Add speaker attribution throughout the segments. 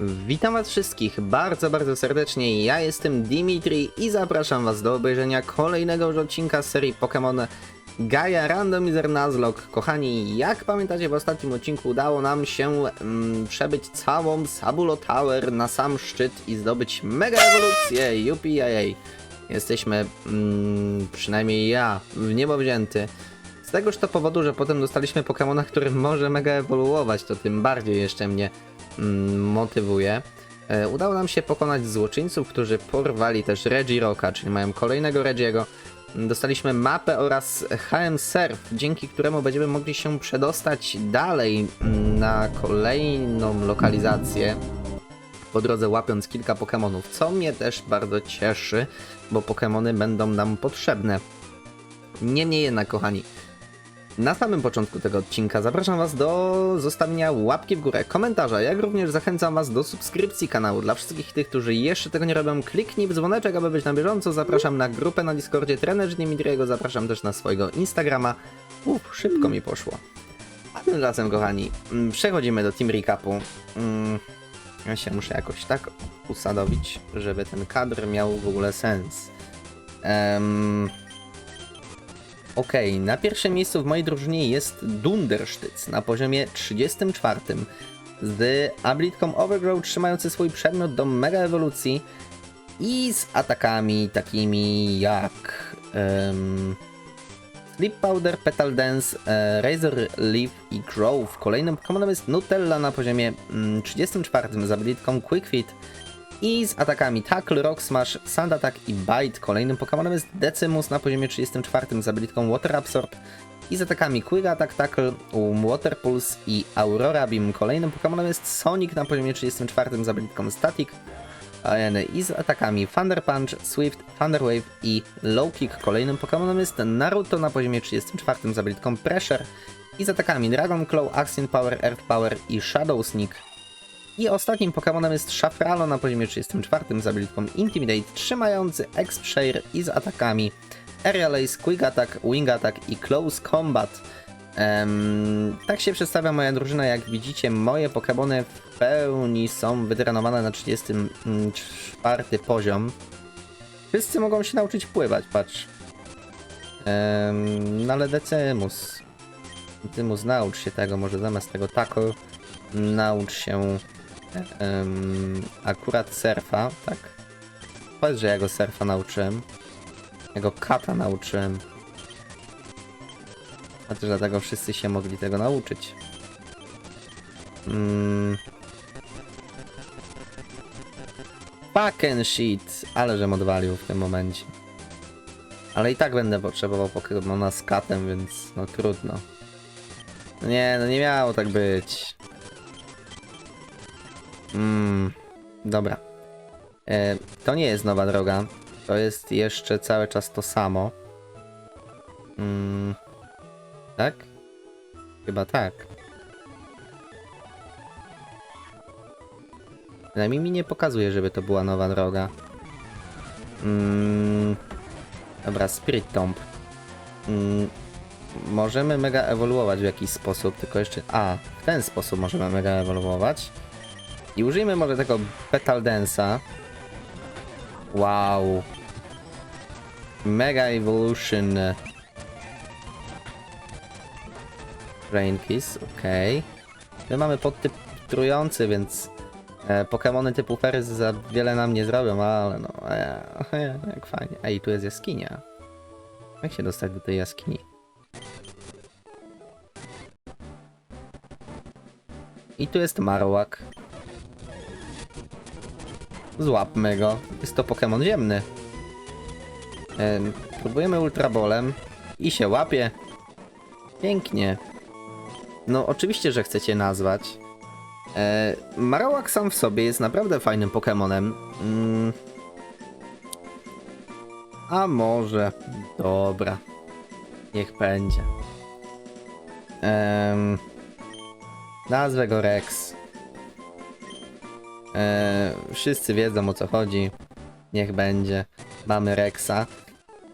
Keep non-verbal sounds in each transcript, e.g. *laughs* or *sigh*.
Speaker 1: Witam was wszystkich bardzo, bardzo serdecznie. Ja jestem Dimitri i zapraszam was do obejrzenia kolejnego już odcinka z serii Pokémon Gaia Randomizer Nuzlocke. Kochani, jak pamiętacie w ostatnim odcinku udało nam się mm, przebyć całą Sabulo Tower na sam szczyt i zdobyć mega ewolucję. UPIA. Jesteśmy, mm, przynajmniej ja, w niebo wzięty. Z tegoż to powodu, że potem dostaliśmy Pokemona, który może mega ewoluować, to tym bardziej jeszcze mnie motywuje. E, udało nam się pokonać złoczyńców, którzy porwali też Regirocka, czyli mają kolejnego Regiego. Dostaliśmy mapę oraz HM Surf, dzięki któremu będziemy mogli się przedostać dalej mm, na kolejną lokalizację. Po drodze łapiąc kilka Pokemonów, co mnie też bardzo cieszy, bo Pokemony będą nam potrzebne. Niemniej jednak, kochani, na samym początku tego odcinka zapraszam Was do zostawienia łapki w górę, komentarza, jak również zachęcam Was do subskrypcji kanału. Dla wszystkich tych, którzy jeszcze tego nie robią, kliknij w dzwoneczek, aby być na bieżąco. Zapraszam na grupę na Discordzie Trener Dimitriego, zapraszam też na swojego Instagrama. Uff, szybko mi poszło. A tymczasem, kochani, mm, przechodzimy do Team Recapu. Mm, Ja się muszę jakoś tak usadowić, żeby ten kadr miał w ogóle sens. Em, Okej, na pierwszym miejscu w mojej drużynie jest Dundersztyc na poziomie 34 z abilitką Overgrow trzymający swój przedmiot do mega ewolucji i z atakami takimi jak em, Sleep Powder, Petal Dance, e, Razor Leaf i Grove. Kolejnym Pokémonem jest Nutella na poziomie mm, 34 z abilitką Quick Fit i z atakami Tackle, Rock Smash, Sand Attack i Bite. Kolejnym Pokémonem jest Decimus na poziomie 34 z abilitką Water Absorb i z atakami Quick Attack, Tackle, um, Water Pulse i Aurora Beam. Kolejnym Pokémonem jest Sonic na poziomie 34 z abilitką Static i z atakami Thunder Punch, Swift, Thunder Wave i Low Kick. Kolejnym Pokémonem jest Naruto na poziomie 34 z abilitką Pressure i z atakami Dragon Claw, Action Power, Earth Power i Shadow Sneak. I ostatnim Pokémonem jest Shafralo na poziomie 34 z abilitką Intimidate, trzymający X-Share i z atakami Aerial Ace, Quick Attack, Wing Attack i Close Combat. Em, tak się przedstawia moja drużyna, jak widzicie moje Pokémony w pełni są wytrenowane na 34 poziom. Wszyscy mogą się nauczyć pływać, patrz. Em, no ale Decimus. Decimus naucz się tego, może zamiast tego tackle naucz się em, akurat surfa, tak? Powiedz, że ja go surfa nauczyłem. Ja go kata nauczyłem. A też dlatego wszyscy się mogli tego nauczyć. Mm. Fucking shit, ale żem odwalił w tym momencie. Ale i tak będę potrzebował Pokemona z katem, więc no trudno. No nie, no nie miało tak być. Mmm, dobra. E, to nie jest nowa droga. To jest jeszcze cały czas to samo. Mm, tak? Chyba tak. Przynajmniej mi nie pokazuje, żeby to była nowa droga. Mm, dobra, Spirit Tomb. Mm, możemy mega ewoluować w jakiś sposób, tylko jeszcze... A, w ten sposób możemy mega ewoluować. I użyjmy może tego Petal Dance'a. Wow. Mega Evolution. Rain Kiss, okej. My mamy podtyp trujący, więc e, Pokemony typu Ferry za wiele nam nie zrobią, ale no, e, e, jak fajnie. Ej, tu jest jaskinia. Jak się dostać do tej jaskini? I tu jest Marowak. Złapmy go. Jest to Pokémon ziemny. Em, próbujemy Ultrabolem i się łapie. Pięknie. No oczywiście, że chcecie nazwać. E, Marowak sam w sobie jest naprawdę fajnym Pokémonem. Mm. A może... Dobra. Niech będzie. Nazwę go Rex. E, wszyscy wiedzą o co chodzi. Niech będzie. Mamy Rexa.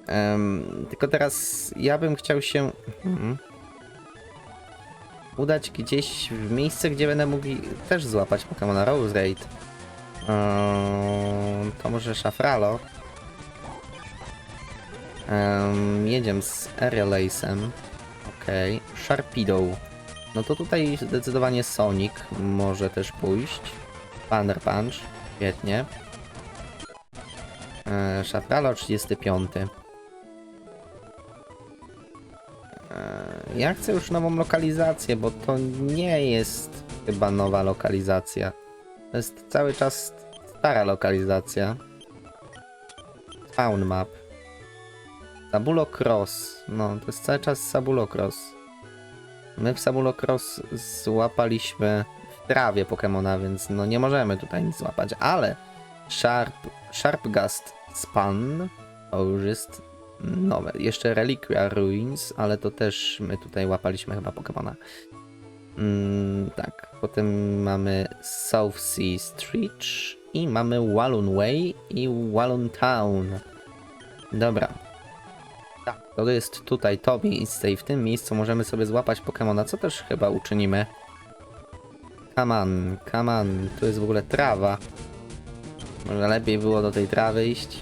Speaker 1: Em, tylko teraz ja bym chciał się. Mhm. udać gdzieś w miejsce, gdzie będę mógł też złapać Pokemona Rose Raid. Eee, to może Szafralo. Um, jedziemy z Aerolace'em. Okej. Sharpedo. No to tutaj zdecydowanie Sonic może też pójść. Thunder Punch. Świetnie. Eee, Szafralo 35. Eee, ja chcę już nową lokalizację, bo to nie jest chyba nowa lokalizacja. To jest cały czas stara lokalizacja. Town map. Sabulo Cross. No, to jest cały czas Sabulo Cross. My w Sabulo Cross złapaliśmy trawie Pokemona, więc no nie możemy tutaj nic złapać, ale Sharp, Sharpgast Span to już jest nowe. Jeszcze Reliquia Ruins, ale to też my tutaj łapaliśmy chyba Pokemona. Mm, tak, potem mamy South Sea Stretch i mamy Walloon Way i Walloon Town. Dobra. Tak, to jest tutaj to miejsce i w tym miejscu możemy sobie złapać Pokemona, co też chyba uczynimy. Come on, tu jest w ogóle trawa. Może lepiej było do tej trawy iść?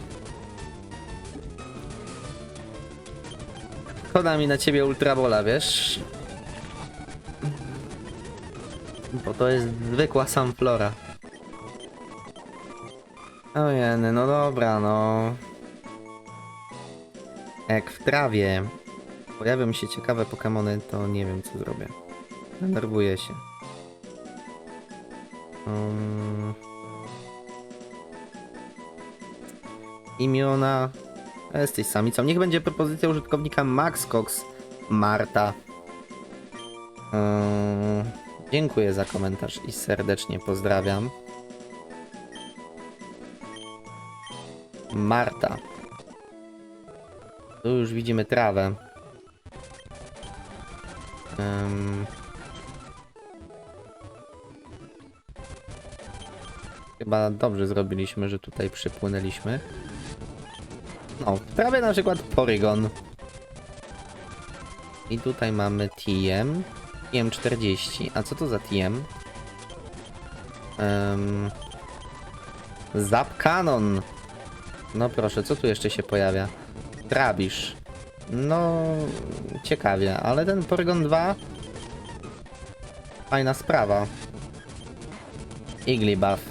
Speaker 1: Szkoda mi na ciebie ultrabola, wiesz? Bo to jest zwykła samflora. Ojeny, no dobra, no. Jak w trawie pojawią się ciekawe Pokemony, to nie wiem co zrobię. Denerwuję się. Um... Imiona. Jesteś samicą. Niech będzie propozycja użytkownika MaxCox Marta. Eee, dziękuję za komentarz i serdecznie pozdrawiam. Marta. Tu już widzimy trawę. Chyba dobrze zrobiliśmy, że tutaj przypłynęliśmy. No, w trawie na przykład Porygon. I tutaj mamy TM. TM40. A co to za TM? Um, Zap Cannon. No proszę, co tu jeszcze się pojawia? Trabisz. No, ciekawie, ale ten Porygon 2 fajna sprawa. Igglybuff.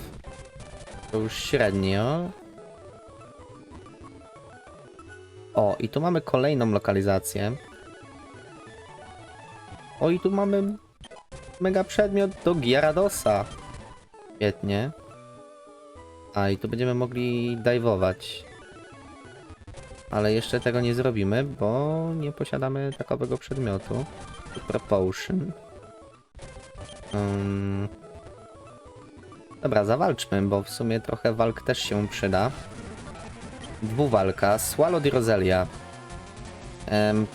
Speaker 1: To już średnio. O, i tu mamy kolejną lokalizację. O, i tu mamy mega przedmiot do Gyaradosa. Świetnie. A, i tu będziemy mogli dive'ować. Ale jeszcze tego nie zrobimy, bo nie posiadamy takowego przedmiotu. Potion. Um... Dobra, zawalczmy, bo w sumie trochę walk też się przyda. Dwuwalka, Swallow i Roselia. Em,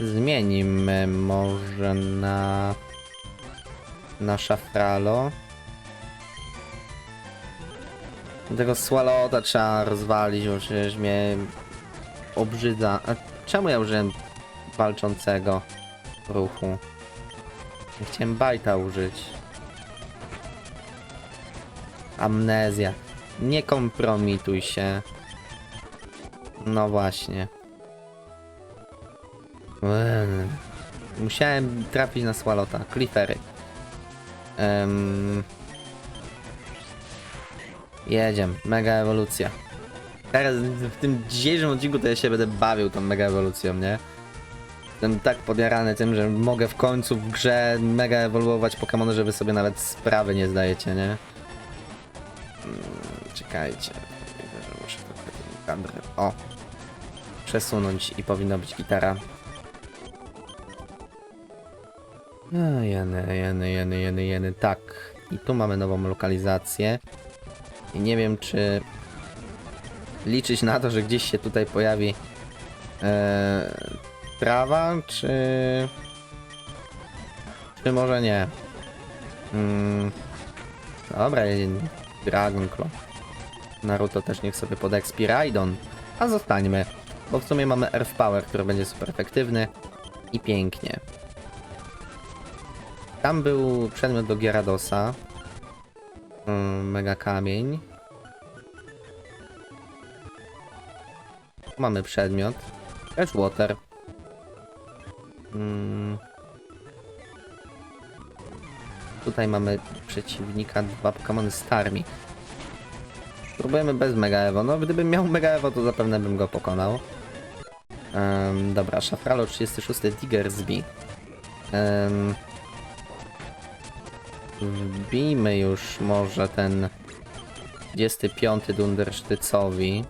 Speaker 1: Zmienimy może na... na Szafralo. Tego Swallowta trzeba rozwalić, bo przecież mnie obrzydza. A czemu ja użyłem walczącego ruchu? Ja Chciałem bajta użyć. Amnezja. Nie kompromituj się. No właśnie. Musiałem trafić na Swalota. Cliffery. Um, jedziemy. Mega ewolucja. Teraz w tym dzisiejszym odcinku to ja się będę bawił tą mega ewolucją, nie? Jestem tak podjarany tym, że mogę w końcu w grze mega ewoluować Pokémony, że wy sobie nawet sprawy nie zdajecie, nie? Mm, Czekajcie. Muszę trochę ten kadr. O! Przesunąć i powinna być gitara. A, jeny, jeny, jeny, jeny, jeny. Tak. I tu mamy nową lokalizację. I nie wiem, czy liczyć na to, że gdzieś się tutaj pojawi e, trawa, czy czy może nie. Mm, dobra, Dragon Claw. Naruto też niech sobie podekspi Raidon. A zostańmy, bo w sumie mamy Earth Power, który będzie super efektywny. I pięknie. Tam był przedmiot do Gyaradosa. Mm, Mega kamień. Mamy przedmiot. Też water. Mm. Tutaj mamy przeciwnika, dwa Pokémony Starmi. Spróbujemy bez Mega Evo. No, gdybym miał Mega Evo, to zapewne bym go pokonał. Em, dobra, Szafralo 36 Diggersby. Um, wbijmy już może ten 35 Dundersztycowi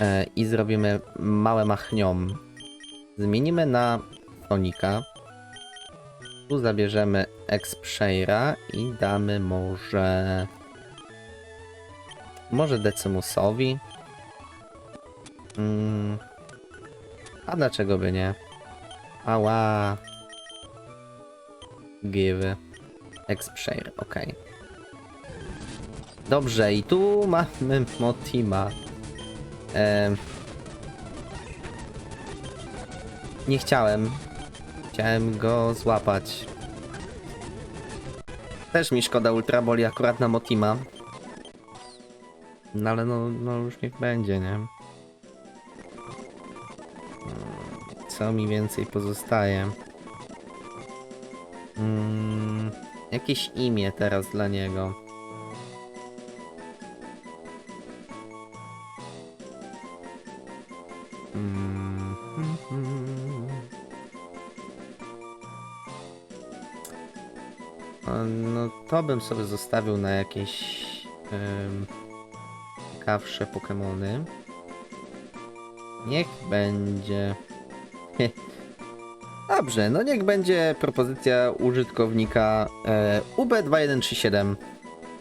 Speaker 1: e, i zrobimy małe machniom. Zmienimy na Sonika. Tu zabierzemy Expshaira i damy może... Może Decimusowi. Mm. A dlaczego by nie? Ała. Give. Expshare, ok. Dobrze, i tu mamy Motima. Em. Nie chciałem. Chciałem go złapać. Też mi szkoda Ultraboli akurat na Motima. No ale no, no już niech będzie, nie? Co mi więcej pozostaje? Mm, jakieś imię teraz dla niego. Mm, No to bym sobie zostawił na jakieś em, ciekawsze Pokemony. Niech będzie. *laughs* Dobrze, no niech będzie propozycja użytkownika e, UB2137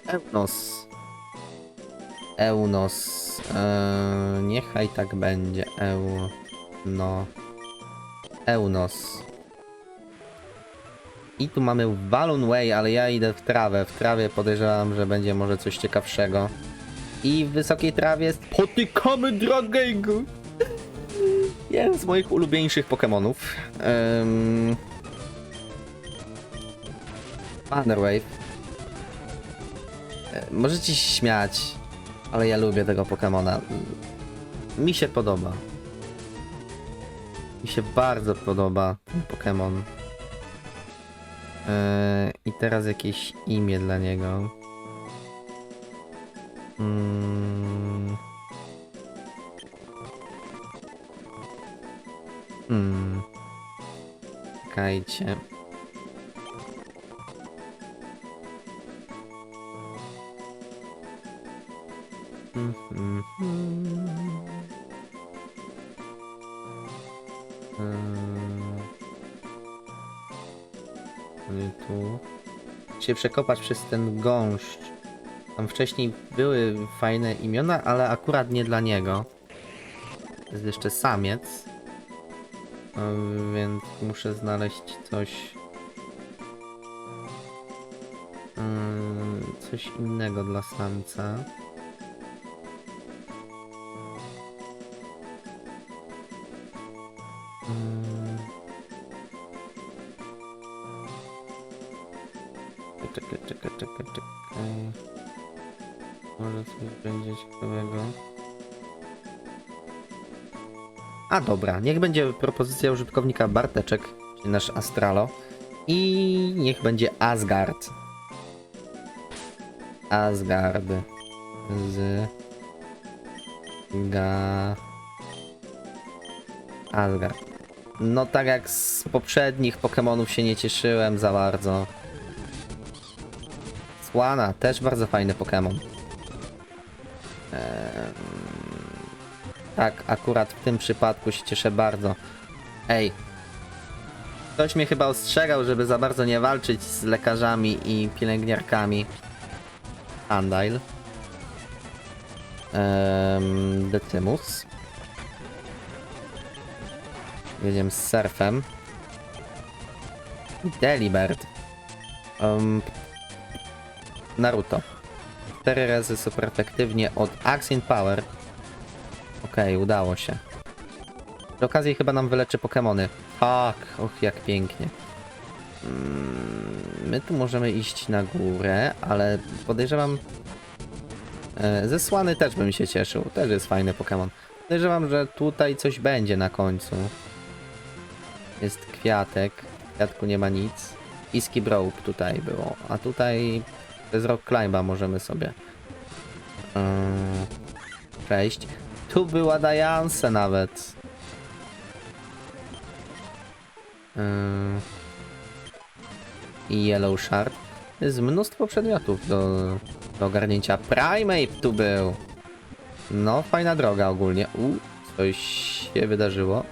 Speaker 1: Eunos. Eunos. E, niechaj tak będzie. Eu. No. Eunos. I tu mamy Balloon Way, ale ja idę w trawę. W trawie podejrzewam, że będzie może coś ciekawszego. I w wysokiej trawie spotykamy Dragego. Jeden z moich ulubieńszych Pokemonów. Um... E, Możecie się śmiać, ale ja lubię tego Pokemona. Mi się podoba. Mi się bardzo podoba ten Pokemon. E, I teraz jakieś imię dla niego. Mm. Hmm. Czekajcie. Mhm. Eee. Nie tu. Się przekopać przez ten gąszcz. Tam wcześniej były fajne imiona, ale akurat nie dla niego. Jest jeszcze samiec. E, Więc muszę znaleźć coś. mm, Coś innego dla samca. Dobra, niech będzie propozycja użytkownika Barteczek, czyli nasz Astralo. I niech będzie Asgard. Asgard. Z. Ga. Asgard. No tak jak z poprzednich Pokémonów się nie cieszyłem za bardzo. Słana, też bardzo fajny Pokémon. Eee, tak, akurat w tym przypadku się cieszę bardzo. Ej. Ktoś mnie chyba ostrzegał, żeby za bardzo nie walczyć z lekarzami i pielęgniarkami. Andile. Um, Decimus. Jedziemy z surfem. Delibird. Um, Naruto. Cztery razy super efektywnie od Axion Power. Okej, udało się. Przy okazji chyba nam wyleczy Pokemony. Tak, och jak pięknie. Mm, My tu możemy iść na górę, ale podejrzewam... E, Zesłany też bym się cieszył. Też jest fajny Pokémon. Podejrzewam, że tutaj coś będzie na końcu. Jest kwiatek. W kwiatku nie ma nic. I Skibrope tutaj było. A tutaj bez Rock Climba możemy sobie yy, przejść. Tu była Dianse nawet. Yy, I Yellow Shard. Jest mnóstwo przedmiotów do, do ogarnięcia. Primeape tu był. No, fajna droga ogólnie. U, coś się wydarzyło.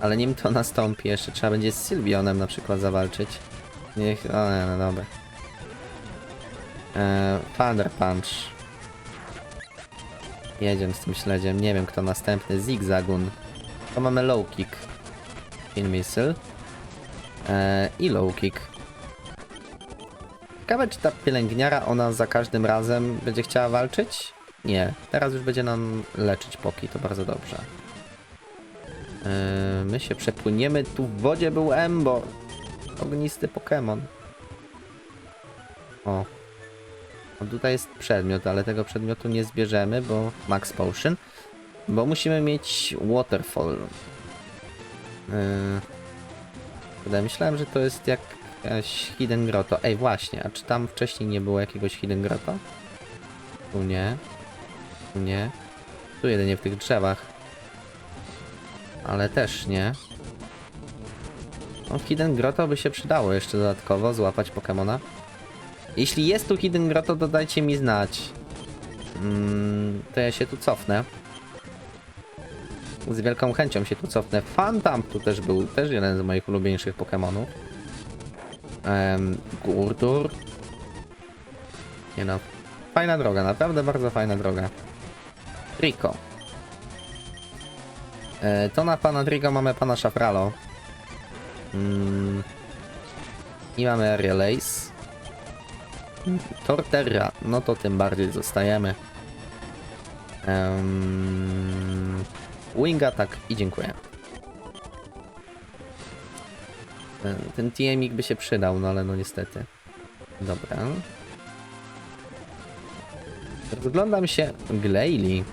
Speaker 1: Ale nim to nastąpi, jeszcze trzeba będzie z Sylvionem na przykład zawalczyć. Niech. O no dobra. Eee, Thunder Punch. Jedziemy z tym śledziem. Nie wiem kto następny. Zigzagun. To mamy low kick. In missile. Eee, I low kick. Ciekawe czy ta pielęgniara ona za każdym razem będzie chciała walczyć? Nie. Teraz już będzie nam leczyć poki. To bardzo dobrze. Eee, my się przepłyniemy. Tu w wodzie był Embo. Ognisty Pokémon. O. A tutaj jest przedmiot, ale tego przedmiotu nie zbierzemy, bo Max Potion. Bo musimy mieć Waterfall. Yy... Myślałem, że to jest jak jakaś Hidden Grotto. Ej, właśnie, a czy tam wcześniej nie było jakiegoś Hidden Grotto? Tu nie. Tu nie. Tu jedynie w tych drzewach. Ale też nie. No, Hidden Grotto by się przydało jeszcze dodatkowo złapać Pokemona. Jeśli jest tu Hidden Grotto, to dajcie mi znać. Mm, to ja się tu cofnę. Z wielką chęcią się tu cofnę. Phantom tu też był, też jeden z moich ulubieńszych Pokemonów. Um, Gurdur. Nie no. Fajna droga, naprawdę bardzo fajna droga. Trico. E, to na pana Trico mamy pana Szafralo. Mm. I mamy Aerial Ace. Torterra, no to tym bardziej zostajemy. Um, wing Attack i dziękuję. Ten, ten TMik by się przydał, no ale no niestety. Dobra. Rozglądam się... Glalie.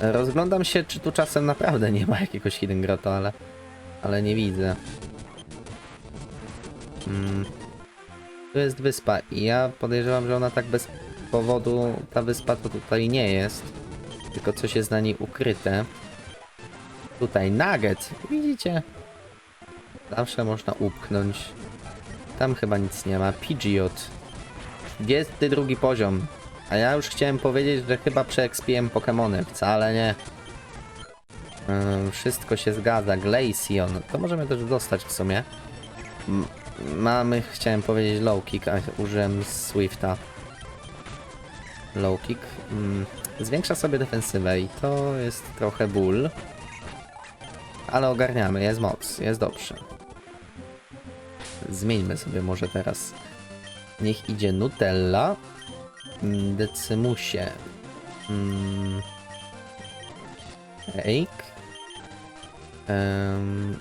Speaker 1: Rozglądam się, czy tu czasem naprawdę nie ma jakiegoś Hidden Grotto, ale... Ale nie widzę. Mm. Tu jest wyspa i ja podejrzewam, że ona tak bez powodu, ta wyspa to tutaj nie jest. Tylko coś jest na niej ukryte. Tutaj nugget, widzicie? Zawsze można upchnąć. Tam chyba nic nie ma. Pidgeot. 22 poziom. A ja już chciałem powiedzieć, że chyba przeekspiłem Pokémony. Wcale nie. Ym, wszystko się zgadza. Glaceon. To możemy też dostać w sumie. Mamy, chciałem powiedzieć low kick, a użyłem Swifta. Low kick. Mm, zwiększa sobie defensywę i to jest trochę ból. Ale ogarniamy, jest moc, jest dobrze. Zmieńmy sobie może teraz. Niech idzie Nutella. Mm, Decimusie. Mm. Cake. Em,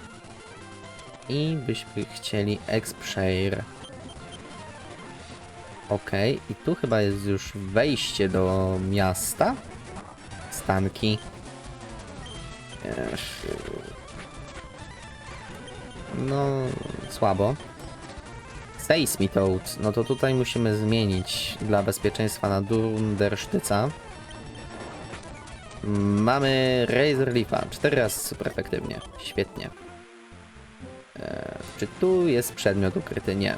Speaker 1: I byśmy chcieli Expshare. Ok, i tu chyba jest już wejście do miasta. Stanki. No, słabo. Seismitoad. No to tutaj musimy zmienić dla bezpieczeństwa na Dundersztyca. Mamy Razor Leafa. Cztery razy super efektywnie. Świetnie. Czy tu jest przedmiot ukryty? Nie.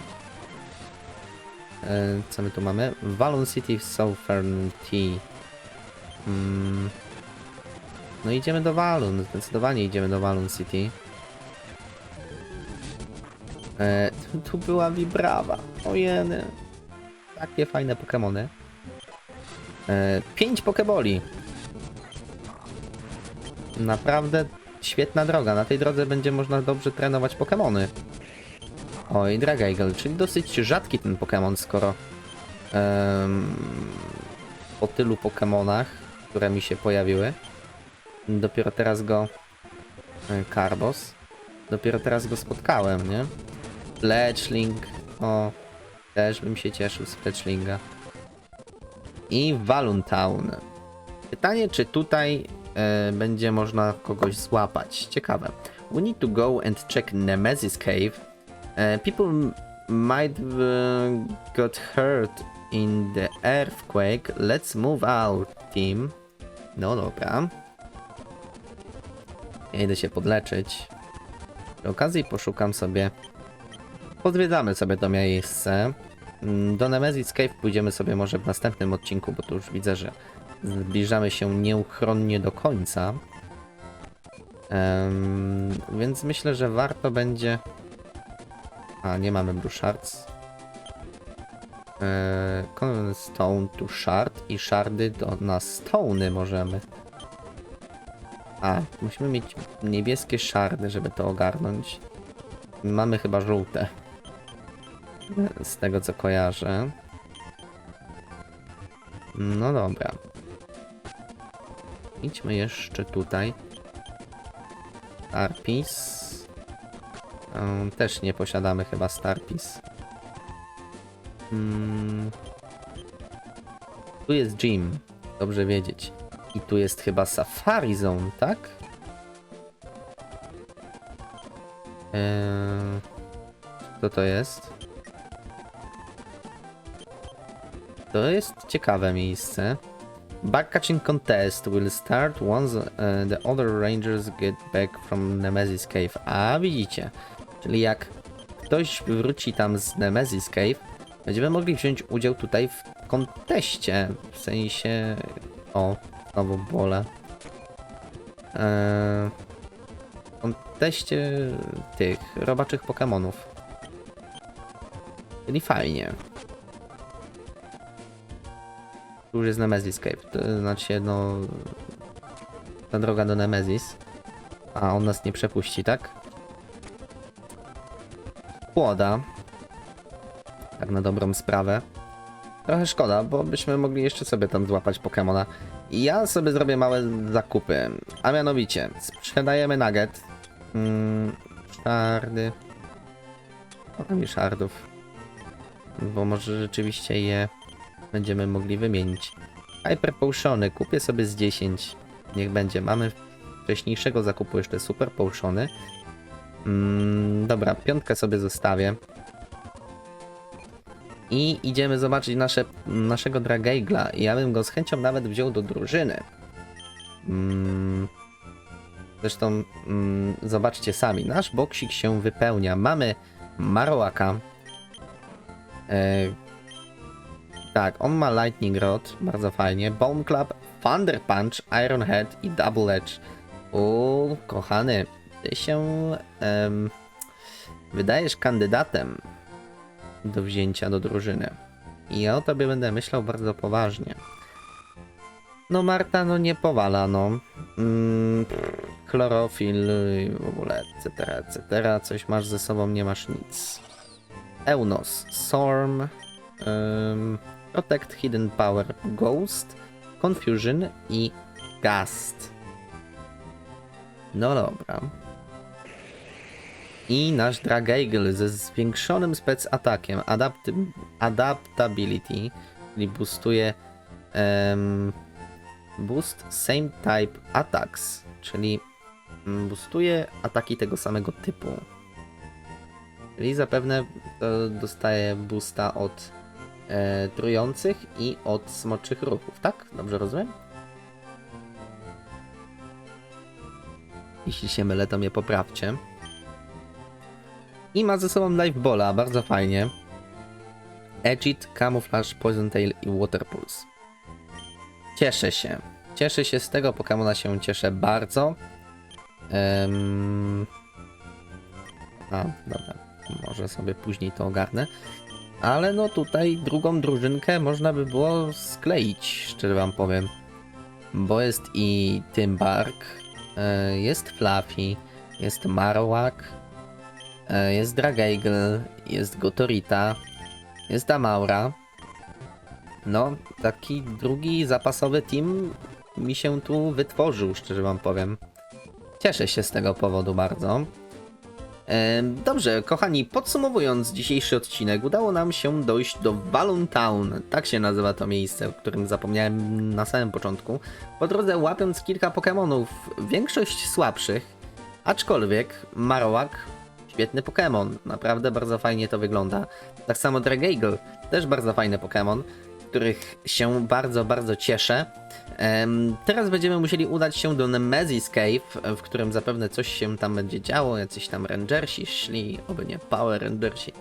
Speaker 1: E, co my tu mamy? Valon City Tea. Mm. No idziemy do Walun, zdecydowanie idziemy do Walun City. E, tu, była Vibrawa. Ojeny. Takie fajne Pokemony. E, pięć Pokeboli. Naprawdę świetna droga. Na tej drodze będzie można dobrze trenować Pokemony. Oj, Dragaigle, czyli dosyć rzadki ten Pokémon, skoro em, po tylu Pokémonach, które mi się pojawiły, dopiero teraz go e, Karbos. Dopiero teraz go spotkałem, nie? Fletchling. O, też bym się cieszył z Fletchlinga. I Walun Town. Pytanie, czy tutaj e, będzie można kogoś złapać. Ciekawe. We need to go and check Nemesis Cave. E, people might have got hurt in the earthquake. Let's move out, team. No dobra. Ja idę się podleczyć. Przy okazji poszukam sobie. Podwiedzamy sobie to miejsce. Mm, Do Nemesis Cave pójdziemy sobie może w następnym odcinku, bo tu już widzę, że zbliżamy się nieuchronnie do końca. Em, więc myślę, że warto będzie. A, nie mamy Blue Shards. Common Stone to Shard i shardy do, na Stony możemy. A, musimy mieć niebieskie szardy, żeby to ogarnąć. Mamy chyba żółte. Z tego co kojarzę. No dobra. Idźmy jeszcze tutaj. Starpis. Też nie posiadamy chyba Starpis. Mm. Tu jest gym. Dobrze wiedzieć. I tu jest chyba Safari Zone, tak? Eee, co to jest? To jest ciekawe miejsce. Backcatching contest will start once uh, the other rangers get back from Nemesis Cave. A widzicie, czyli jak ktoś wróci tam z Nemesis Cave, będziemy mogli wziąć udział tutaj w konteście. W sensie. O, znowu bole. Eee, w konteście tych robaczych Pokémonów. Czyli fajnie. Tu już jest Nemesis Cave. To znaczy, no. Ta droga do Nemesis. A on nas nie przepuści, tak? Kłoda. Tak na dobrą sprawę. Trochę szkoda, bo byśmy mogli jeszcze sobie tam złapać Pokemona. I ja sobie zrobię małe zakupy. A mianowicie, sprzedajemy nugget. Mm, szardy. Trochę mi szardów. Bo może rzeczywiście je będziemy mogli wymienić. Hyper Potiony, kupię sobie z 10. Niech będzie. Mamy wcześniejszego zakupu jeszcze Super Potiony. Mm, dobra, piątkę sobie zostawię. I idziemy zobaczyć nasze, naszego Dragegla. Ja bym go z chęcią nawet wziął do drużyny. Mm, zresztą mm, zobaczcie sami. Nasz boksik się wypełnia. Mamy Marowaka. E, tak, on ma Lightning Rod, bardzo fajnie. Bone Club, Thunder Punch, Iron Head i Double Edge. O, kochany, ty się wydajesz kandydatem do wzięcia do drużyny. I ja o tobie będę myślał bardzo poważnie. No Marta, no nie powala, no. Mm, chlorofil w ogóle, etc., etc. Coś masz ze sobą, nie masz nic. Eunos, Storm, em, Protect, Hidden Power, Ghost, Confusion i Gast. No dobra. I nasz Drageigle ze zwiększonym spec atakiem, adapt- Adaptability, czyli boostuje em, boost same type attacks, czyli mm, boostuje ataki tego samego typu. Czyli zapewne e, dostaje boosta od e, trujących i od smoczych ruchów, tak? Dobrze rozumiem? Jeśli się mylę, to mnie poprawcie. I ma ze sobą Life Bola, bardzo fajnie. Edgit, Camouflage, Poison Tail i Water Pulse. Cieszę się. Cieszę się z tego Pokemona, się cieszę bardzo. Em, A, dobra. Może sobie później to ogarnę. Ale no tutaj drugą drużynkę można by było skleić, szczerze wam powiem. Bo jest i Tymbark, e, jest Fluffy, jest Marowak, jest Drageigle, jest Gotorita, jest Amaura. No, taki drugi zapasowy team mi się tu wytworzył, szczerze wam powiem. Cieszę się z tego powodu bardzo. Em, Dobrze, kochani, podsumowując dzisiejszy odcinek, udało nam się dojść do Balloon Town. Tak się nazywa to miejsce, o którym zapomniałem na samym początku. Po drodze łapiąc kilka Pokémonów, większość słabszych, aczkolwiek Marowak, świetny Pokémon, naprawdę bardzo fajnie to wygląda. Tak samo Dragaigle, też bardzo fajny Pokémon, których się bardzo, bardzo cieszę. Teraz będziemy musieli udać się do Nemesis Cave, w którym zapewne coś się tam będzie działo, jacyś tam rangersi szli, oby nie Power Rangersi.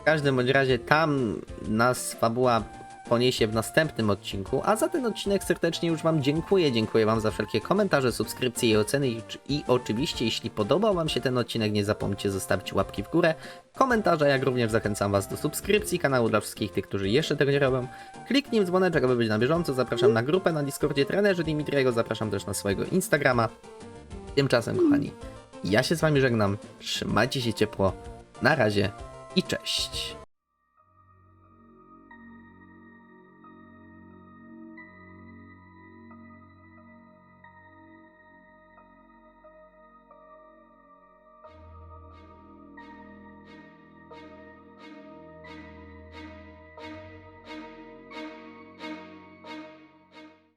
Speaker 1: W każdym bądź razie tam nas fabuła poniesie w następnym odcinku, a za ten odcinek serdecznie już Wam dziękuję. Dziękuję Wam za wszelkie komentarze, subskrypcje i oceny i, oczywiście jeśli podobał Wam się ten odcinek, nie zapomnijcie zostawić łapki w górę, komentarza, jak również zachęcam Was do subskrypcji kanału dla wszystkich tych, którzy jeszcze tego nie robią. Kliknij w dzwoneczek, aby być na bieżąco. Zapraszam na grupę na Discordzie trenerzy Dimitriego, zapraszam też na swojego Instagrama. Tymczasem, kochani, ja się z Wami żegnam. Trzymajcie się ciepło. Na razie i cześć.